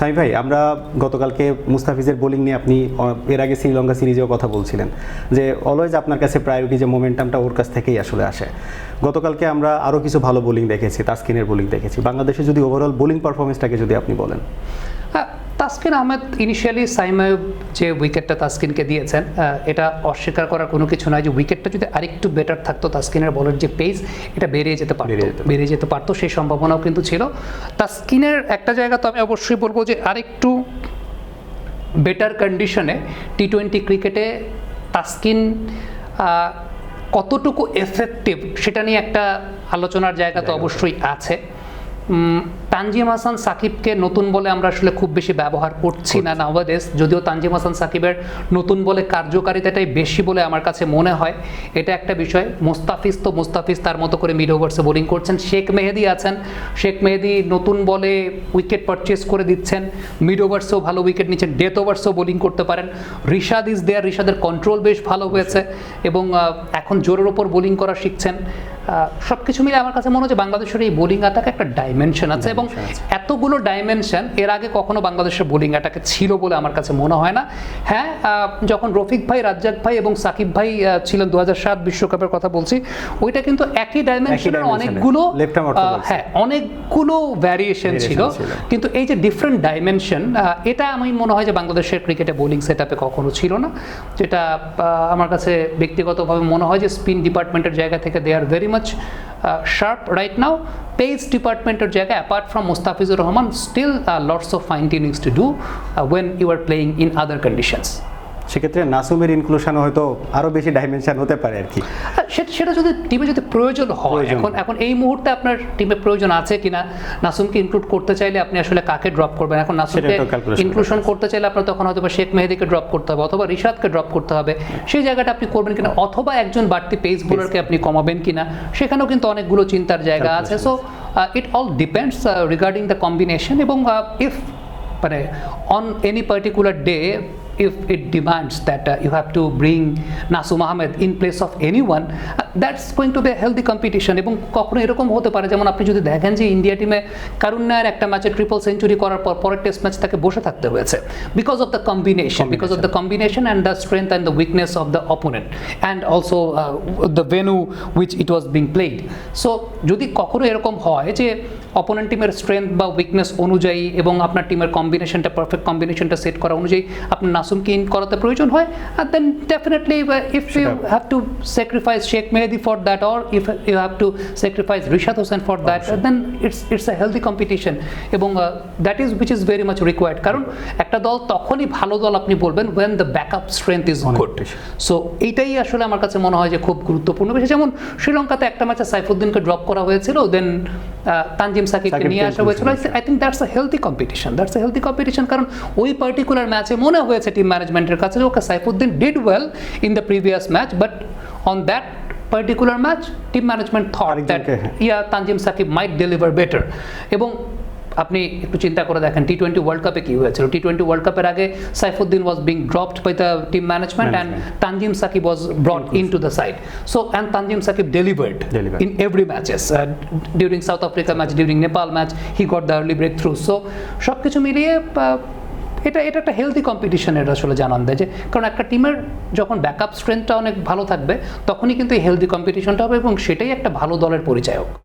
সাই ভাই, আমরা গতকালকে মুস্তাফিজের বোলিং নিয়ে আপনি এর আগে শ্রীলঙ্কা সিরিজেও কথা বলছিলেন যে অলওয়েজ আপনার কাছে প্রায়োরিটি যে মোমেন্টামটা ওর কাছ থেকেই আসলে আসে। গতকালকে আমরা আরও কিছু ভালো বোলিং দেখেছি, তাস্কিনের বোলিং দেখেছি। বাংলাদেশে যদি ওভারঅল বোলিং পারফরমেন্সটাকে যদি আপনি বলেন। তাসকিন আহমেদ ইনিশিয়ালি সাইমায়ুব যে উইকেটটা তাসকিনকে দিয়েছেন এটা অস্বীকার করার কোনো কিছু নয় যে উইকেটটা যদি আরেকটু বেটার থাকতো তাসকিনের বলের যে পেস এটা বেরিয়ে যেতে পারতো। বেরিয়ে যেতে পারতো। সেই সম্ভাবনাও কিন্তু ছিল। তাসকিনের একটা জায়গা তো আমি অবশ্যই বলব যে আরেকটু বেটার কন্ডিশনে টি টোয়েন্টি ক্রিকেটে তাসকিন কতটুকু এফেক্টিভ সেটা নিয়ে একটা আলোচনার জায়গা তো অবশ্যই আছে। তানজিম হাসান সাকিবকে নতুন বলে আমরা আসলে খুব বেশি ব্যবহার করছি না নাওয়াদেস যদিও তানজিম হাসান সাকিবের নতুন বলে কার্যকারিতাটাই বেশি বলে আমার কাছে মনে হয়। এটা একটা বিষয়। মোস্তাফিজ তো মোস্তাফিজ তার মতো করে মিড ওভার্সে বোলিং করছেন। শেখ মেহেদি আছেন। শেখ মেহেদি নতুন বলে উইকেট পারচেস করে দিচ্ছেন। মিড ওভার্সেও ভালো উইকেট নিচ্ছেন। ডেথ ওভার্সেও বোলিং করতে পারেন। রিশাদ ইজ দেয়ার রিশাদের কন্ট্রোল বেশ ভালো হয়েছে। এবং এখন জোরের ওপর বোলিং করা শিখছেন। সব কিছু মিলে আমার কাছে মনে হচ্ছে বাংলাদেশের এই বোলিং অ্যাটাকে একটা ডাইমেনশন আছে এবং এতগুলো ডাইমেনশন এর আগে কখনো বাংলাদেশের বোলিং অ্যাটাকে ছিল বলে আমার কাছে মনে হয় না। হ্যাঁ যখন রফিক ভাই রাজ্জাক ভাই এবং সাকিব ভাই ছিলেন দু সাত বিশ্বকাপের কথা বলছি ওইটা কিন্তু একই ডাইমেনশনের অনেকগুলো হ্যাঁ অনেকগুলো ভ্যারিয়েশন ছিল। কিন্তু এই যে ডিফারেন্ট ডাইমেনশন এটা আমি মনে হয় যে বাংলাদেশের ক্রিকেটে বোলিং সেট আপে কখনো ছিল না। যেটা আমার কাছে ব্যক্তিগতভাবে মনে হয় যে স্পিন ডিপার্টমেন্টের জায়গা থেকে they are very much sharp right now page ডিপার্টমেন্টের জায়গায় apart from Mustafizur Rahman still lots of fine tunings to do when you are playing in other conditions সেক্ষেত্রে নাসুমের ইনক্লুশন হয়তো আরও বেশি ডাইমেনশন হতে পারে আর কি। সেটা সেটা যদি টিমে যদি প্রয়োজন হয় এখন এখন এই মুহূর্তে আপনার টিমে প্রয়োজন আছে কিনা? নাসুমকে ইনক্লুড করতে চাইলে আপনি আসলে কাকে ড্রপ করবেন? এখন নাসুমকে ইনক্লুশন করতে চাইলে আপনার তখন হয়তো শেখ মেহেদিকে ড্রপ করতে হবে অথবা রিশাদকে ড্রপ করতে হবে। সেই জায়গাটা আপনি করবেন কিনা? অথবা একজন বাড়তি পেস বোলারকে আপনি কমাবেন কিনা? সেখানেও কিন্তু অনেকগুলো চিন্তার জায়গা আছে। So it all depends regarding the combination এবং ইফ মানে on any particular day if it demands that uh, you have to bring Nasum Ahmed in place of anyone, uh, that's going to be a healthy competition. এবং কখনো এরকম হতে পারে যেমন আপনি যদি দেখেন যে ইন্ডিয়া টিমে কারুন নায়ার একটা ম্যাচে ট্রিপল সেঞ্চুরি করার পর পরের টেস্ট ম্যাচ তাকে বসে থাকতে হয়েছে because of the combination because of the combination and the strength and the weakness of the opponent and also the venue which it was being played so যদি কখনো এরকম হয় যে অপোনেন্ট টিমের স্ট্রেংথ বা উইকনেস অনুযায়ী এবং আপনার টিমের কম্বিনেশনটা পারফেক্ট কম্বিনেশনটা সেট করা অনুযায়ী আপনার নাসুমকে ইন করাতে প্রয়োজন হয় আর then definitely if you have to sacrifice Sheikh Mehedi for that or if you have to sacrifice Rishad Hossain for that then it's it's a healthy competition এবং that is which is very much required কারণ একটা দল তখনই ভালো দল আপনি বলবেন when the backup strength is good so এইটাই আসলে আমার কাছে মনে হয় যে খুব গুরুত্বপূর্ণ বিষয়। যেমন শ্রীলঙ্কাতে একটা ম্যাচে সাইফুদ্দিনকে ড্রপ করা হয়েছিল দেন তানজিম সাকিবকে নিয়ে আসা হয়েছিল। I think that's a healthy competition that's a healthy competition কারণ ওই পার্টিকুলার ম্যাচে মনে হয়েছে টিম ম্যানেজমেন্টের কাছে ওকে Saifuddin did well in the previous match but on that particular match team management thought that. Yeah Tanzim Sakib might deliver better এবং আপনি একটু চিন্তা করে দেখেন টি টোয়েন্টি ওয়ার্ল্ড কাপে কি হয়েছিল? টি টোয়েন্টি ওয়ার্ল্ড কাপের আগে Saifuddin was being dropped by the team management and Tanzim Sakib was brought into the side so and Tanzim Sakib delivered Delivered. in every matches uh, during South Africa match during Nepal match he got the early breakthrough. So সব কিছু মিলিয়ে এটা এটা একটা healthy এটা আসলে জানান দেয় যে, কারণ একটা টিমের যখন ব্যাকআপ স্ট্রেংথটা অনেক ভালো থাকবে, তখনই কিন্তু এই হেলদি কম্পিটিশনটা হবে এবং সেটাই একটা ভালো দলের পরিচায়ক।